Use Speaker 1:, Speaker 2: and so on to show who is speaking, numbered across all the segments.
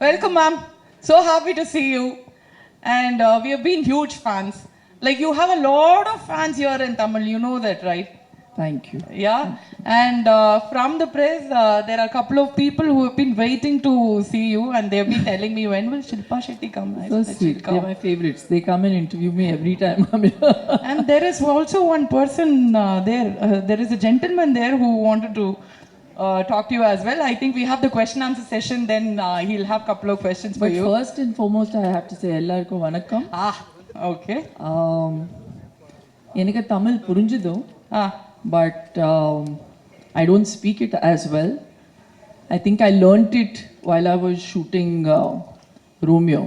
Speaker 1: Welcome, ma'am. So happy to see you. And uh, we have been huge fans. Like, you have a lot of fans here in Tamil. You know that, right?
Speaker 2: Thank you.
Speaker 1: Yeah. And uh, from the press, uh, there are a couple of people who have been waiting to see you, and they've been telling me, when will Shilpa Shetty come? I
Speaker 2: So
Speaker 1: said,
Speaker 2: sweet.
Speaker 1: "She'll
Speaker 2: They're my favorites. They come and interview me every time I'm here.
Speaker 1: And there is also one person uh, there. Uh, there is a gentleman there who wanted to uh, talk to you as well. I think we have the question answer session. Then uh, he'll have a couple of questions for
Speaker 2: But
Speaker 1: you.
Speaker 2: first and foremost, I have to say எல்லாருக்கும் வணக்கம்
Speaker 1: Ah, okay.
Speaker 2: Um, எனக்கு Tamil புரிஞ்சுதோ
Speaker 1: Ah,
Speaker 2: but um, I don't speak it as well. I think I learnt it while I was shooting uh, Romeo.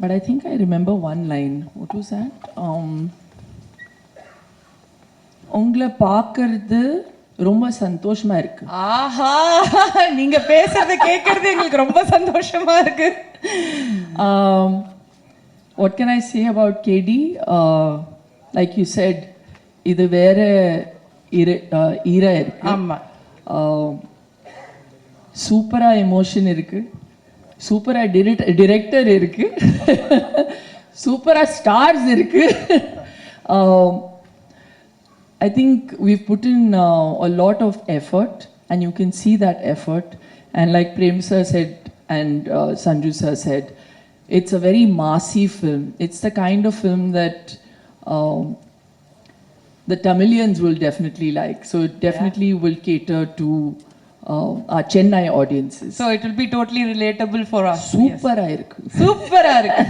Speaker 2: But I think I remember one line. What was that? Um, உங்களை பார்க்கறது ரொம்ப சந்தோஷமா இருக்கு.
Speaker 1: ஆஹா நீங்க பேசுறத கேட்கறது எங்களுக்கு ரொம்ப சந்தோஷமா இருக்கு.
Speaker 2: Um, can I say about KD? Uh, like you said, இது வேற இர ஈரா இருக்கு.
Speaker 1: ஆமா.
Speaker 2: சூப்பரா எமோஷன் இருக்கு. சூப்பரா டிரெக்டர் இருக்கு. சூப்பரா ஸ்டார்ஸ் இருக்கு. Um, I think we've put in uh, a lot of effort, and you can see that effort. And like Prem sir said, and uh, Sanju sir said, it's a very massy film. It's the kind of film that um, the Tamilians will definitely like. So it definitely will cater to our Chennai audiences.
Speaker 1: So it will be totally relatable for us.
Speaker 2: சூப்பரா இருக்கு
Speaker 1: சூப்பரா இருக்கு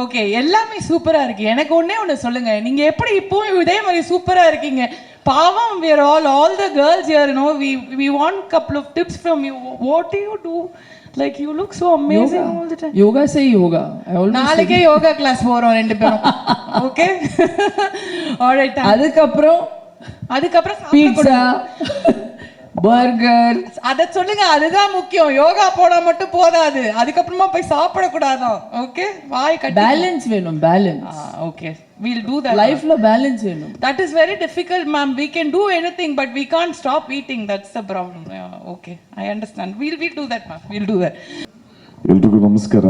Speaker 1: okay எல்லாமே சூப்பரா இருக்கு எனக்கு ஒண்ணே ஒண்ணு சொல்லுங்க நீங்க எப்படி இப்பவும் இதே மாதிரி சூப்பரா இருக்கீங்க பாவம் we are all all the girls here you know we we want couple of tips from you what do you do like you look so amazing all the time
Speaker 2: yoga. I always
Speaker 1: நாளைக்கே yoga class போறோம் ரெண்டு பேரும் okay alright
Speaker 2: அதுக்கப்புறம்
Speaker 1: அதுக்கப்புறம்
Speaker 2: pizza burger
Speaker 1: அத சொல்லுங்க அதுதான் முக்கியம் யோகா போனா மட்டும் போதாது அதுக்கப்புறமா போய் சாப்பிடக்கூடாதான் ஓகே வாய் கட்டி
Speaker 2: பேலன்ஸ் வேணும் balance
Speaker 1: okay will do that
Speaker 2: லைஃப்ல பேலன்ஸ் வேணும்
Speaker 1: That is very difficult, ma'am. We can do anything, but we can't stop eating. That's the problem. Yeah, okay, I understand. We'll we'll do that, ma'am. We'll do that.
Speaker 3: ಎಲ್ರಿಗೂ ನಮಸ್ಕಾರ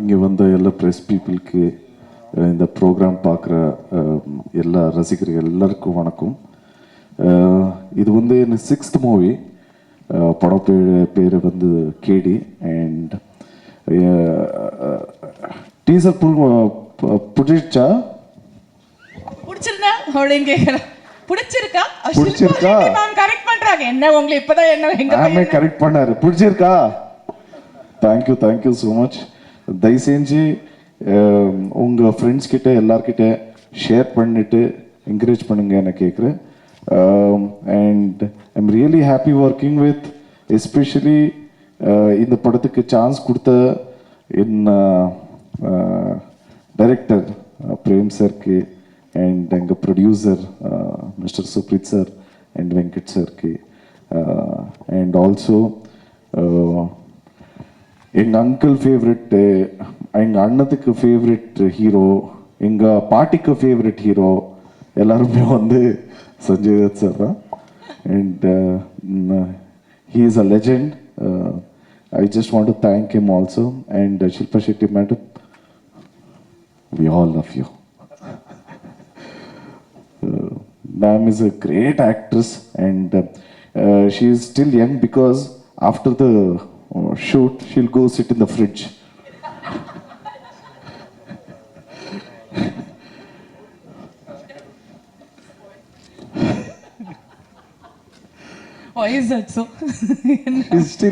Speaker 3: இங்கே வந்த ಎಲ್ಲ press பீப்புளுக்கு இந்த program பார்க்குற ಎಲ್ಲ ரசிகர்கள் எல்லாருக்கும் வணக்கம் அஹ், இது வந்து எனக்கு சிக்ஸ்த் மூவி படம் பேர் பேர் வந்து கேடி அண்ட் டீசர் புல் பிடிச்சா
Speaker 1: பிடிச்சிருந்தா? அப்படின்னு கேக்குறேன் பிடிச்சிருக்கா?
Speaker 3: பிடிச்சிருக்கா?
Speaker 1: மேம் கரெக்ட் பண்றாங்க? என்ன உங்களை இப்பதான் என்ன எங்க
Speaker 3: கரெக்ட் பண்ணாரு. பிடிச்சிருக்கா? தேங்க்யூ தேங்க்யூ ஸோ மச் தயவு செஞ்சு அஹ், உங்க ஃப்ரெண்ட்ஸ் கிட்ட எல்லார்கிட்ட ஷேர் பண்ணிட்டு என்கரேஜ் பண்ணுங்க என்ன கேட்குறேன் and I'm really happy working with especially இந்த படத்துக்கு சான்ஸ் கொடுத்த என் டைரக்டர் பிரேம் சருக்கு அண்ட் எங்கள் producer mister Supreeth sir and Venkat சருக்கு and also எங்கள் அங்கிள் ஃபேவரெட்டு எங்கள் அண்ணத்துக்கு ஃபேவரெட் ஹீரோ எங்கள் பாட்டிக்கு ஃபேவரெட் ஹீரோ எல்லாருமே வந்து Sanjay Dutt Sarra. And uh, mm, uh, he is a legend. Uh, I just want to thank him also. And uh, Shilpa Shetty madam, we all love you. uh, ma'am is a great actress and uh, uh, she is still young because after the uh, shoot, she'll go sit in the fridge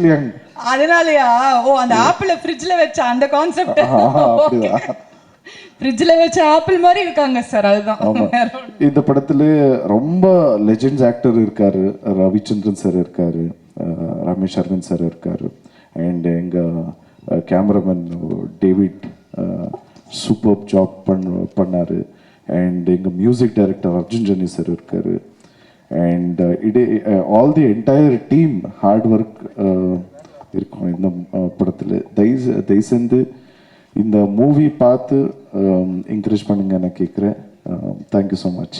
Speaker 3: Young.
Speaker 1: அதனாலயா? ஓ அந்த ஆப்பிள ஃப்ரிட்ஜ்ல வச்ச அந்த concept. ஃப்ரிட்ஜ்ல வச்ச apple மாதிரி இருக்காங்க sir அதுதான்.
Speaker 3: இந்த படத்துல ரொம்ப லெஜெண்ட்ஸ் ஆக்டர் இருக்காரு. ரவிச்சந்திரன் சார் இருக்காரு. ரமேஷ் அரவிந்த் சார் இருக்காரு. அண்ட் எங்க கேமராமேன் டேவிட் சூப்பர் ஜாப் பண்ண பண்ணாரு. அண்ட் எங்க music director Arjun Jani sir இருக்காரு. And IDE all the entire team hard work இருக்கும் இந்த படத்துல தயவு தயவு செஞ்சு இந்த மூவி பார்த்து என்கரேஜ் பண்ணுங்க நான் கேட்குறேன் தேங்க்யூ ஸோ மச்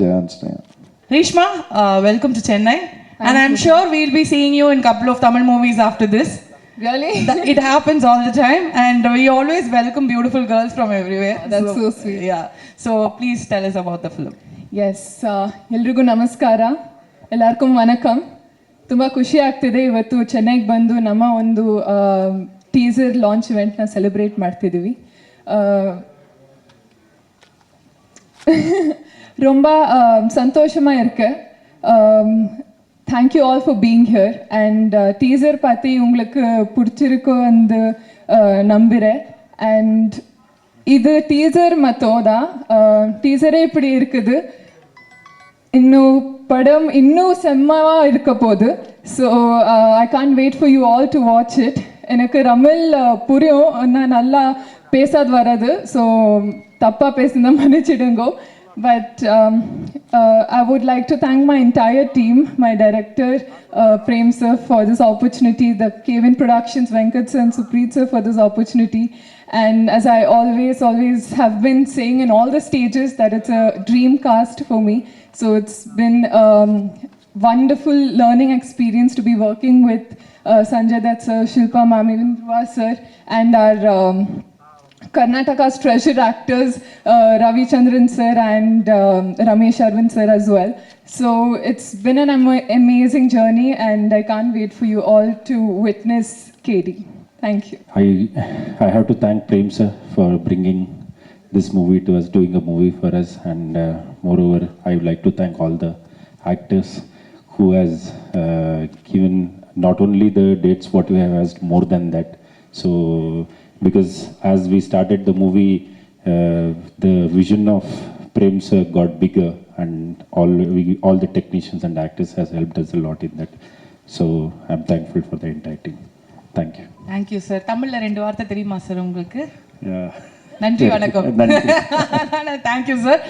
Speaker 3: ஜெயான்ஸ்னேயா
Speaker 1: uh, welcome to Chennai. And I'm sure we'll be seeing you in couple of Tamil movies after this.
Speaker 4: Really?
Speaker 1: That- it happens all the time, and we always welcome beautiful girls from everywhere.
Speaker 4: that's so sweet.
Speaker 1: Yeah. So please tell us about the film.
Speaker 4: ಎಸ್ ಎಲ್ರಿಗೂ ನಮಸ್ಕಾರ ಎಲ್ಲರಿಗೂ ವನಕಂ ತುಂಬ ಖುಷಿ ಆಗ್ತಿದೆ ಇವತ್ತು ಚೆನ್ನೈಗೆ ಬಂದು ನಮ್ಮ ಒಂದು ಟೀಸರ್ ಲಾಂಚ್ ಇವೆಂಟ್ನ ಸೆಲೆಬ್ರೇಟ್ ಮಾಡ್ತಿದ್ದೀವಿ ಆ, ரொம்ப சந்தோஷமாக இருக்கு thank you all for being here and teaser பார்த்து உங்களுக்கு பிடிச்சிருக்கோ வந்து நம்புகிறேன் அண்ட் இது டீசர் மத்தோதான் டீசரே இப்படி இருக்குது இன்னும் படம் இன்னும் செம்மவா இருக்க போகுது so I can't wait for you all to watch it எனக்கு தமிழ் uh, புரியும் நான் நல்லா பேசாது வராது ஸோ தப்பாக பேசுனா மன்னிச்சிடுங்கோ but I would like to thank my entire team my director Prem sir for this opportunity the Kevin productions Venkat sir and Supreet sir for this opportunity. And as I always, always have been saying in all the stages that it's a dream cast for me. So it's been um, wonderful learning experience to be working with uh, Sanjay Dutt sir, Shilpa Dhruva sir, and our um, Karnataka's treasure actors, uh, Ravi Chandran sir and um, Ramesh Arvind sir as well. So it's been an ama- amazing journey, and I can't wait for you all to witness Katie. Thank you.
Speaker 5: I I have to thank Prem sir for bringing this movie to us, doing a movie for us. And uh, moreover, I would like to thank all the actors who has uh, given not only the dates what we have asked, more than that. So because as we started the movie, uh, the vision of Prem sir got bigger, and all we, all the technicians and actors has helped us a lot in that. So I'm thankful for the entire team. Thank you.
Speaker 1: Thank you, sir. Tamil la rendu vaartha theriyuma?
Speaker 5: Yeah.
Speaker 1: நன்றி வணக்கம். Thank you sir